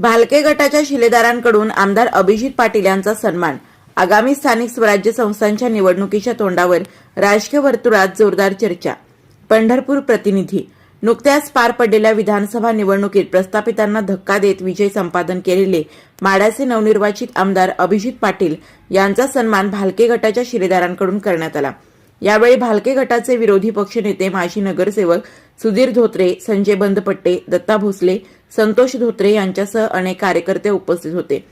भालके गटाच्या शिलेदारांकडून आमदार अभिजित पाटील यांचा सन्मान. आगामी स्थानिक स्वराज्य संस्थांच्या निवडणुकीच्या तोंडावर राजकीय वर्तुळात जोरदार चर्चा. पंढरपूर प्रतिनिधी. नुकत्याच पार पडलेल्या विधानसभा निवडणुकीत प्रस्थापितांना धक्का देत विजय संपादन केलेले माड्याचे नवनिर्वाचित आमदार अभिजित पाटील यांचा सन्मान भालके गटाच्या शिलेदारांकडून करण्यात आला. यावेळी भालके गटाचे विरोधी पक्षनेते माजी नगरसेवक सुधीर धोत्रे संजय बंदपट्टे दत्ता भोसले संतोष धोत्रे यांच्यासह अनेक कार्यकर्ते उपस्थित होते.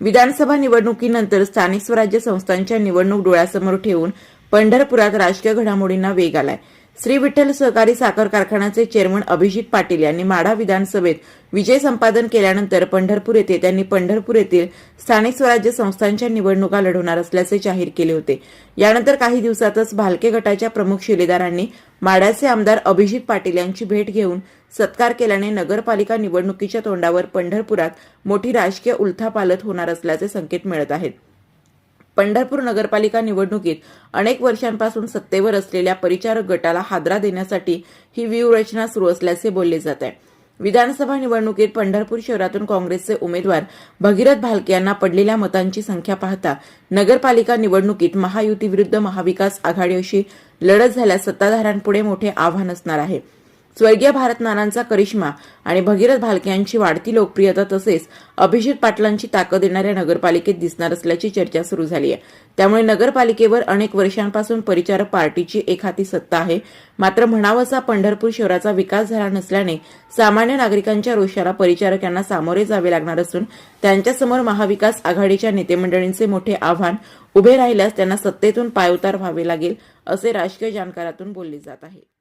विधानसभा निवडणुकीनंतर स्थानिक स्वराज्य संस्थांच्या निवडणूक डोळ्यासमोर ठेवून पंढरपुरात राजकीय घडामोडींना वेग आलाय. श्री विठ्ठल सहकारी साखर कारखान्याचे चेअरमन अभिजित पाटील यांनी माढा विधानसभेत विजय संपादन केल्यानंतर पंढरपूर येथे त्यांनी पंढरपूर येथील स्थानिक स्वराज्य संस्थांच्या निवडणुका लढवणार असल्याचे जाहीर केले होते. यानंतर काही दिवसातच भालके गटाच्या प्रमुख शिलेदारांनी माढ्याचे आमदार अभिजित पाटील यांची भेट घेऊन सत्कार केल्याने नगरपालिका निवडणुकीच्या तोंडावर पंढरपुरात मोठी राजकीय उलथापालथ होणार असल्याचे संकेत मिळत आहेत. पंढरपूर नगरपालिका निवडणुकीत अनेक वर्षांपासून सत्तेवर असलेल्या परिचारक गटाला हादरा देण्यासाठी ही व्यूहरचना सुरू असल्याचे बोलले जात आहे. विधानसभा निवडणुकीत पंढरपूर शहरातून काँग्रेसचे उमेदवार भगीरथ भालके यांना पडलेल्या मतांची संख्या पाहता नगरपालिका निवडणुकीत महायुतीविरुद्ध महाविकास आघाडी अशी लढत झाल्यास सत्ताधाऱ्यांपुढे मोठे आव्हान असणार आहे. स्वर्गीय भारत नानांचा करिश्मा आणि भगीरथ भालके यांची वाढती लोकप्रियता तसेच अभिजित पाटलांची ताकद येणाऱ्या नगरपालिकेत दिसणार असल्याची चर्चा सुरू झाली आहे. त्यामुळे नगरपालिकेवर अनेक वर्षांपासून परिचारक पार्टीची एक हाती सत्ता आहे. मात्र म्हणावसा पंढरपूर शहराचा विकास झाला नसल्याने सामान्य नागरिकांच्या रोषाला परिचारक यांना सामोरे जावे लागणार असून त्यांच्यासमोर महाविकास आघाडीच्या नेतेमंडळींचे मोठे आव्हान उभे राहिल्यास त्यांना सत्तेतून पायउतार व्हावे लागेल असे राजकीय जाणकारातून बोलले जात आहे.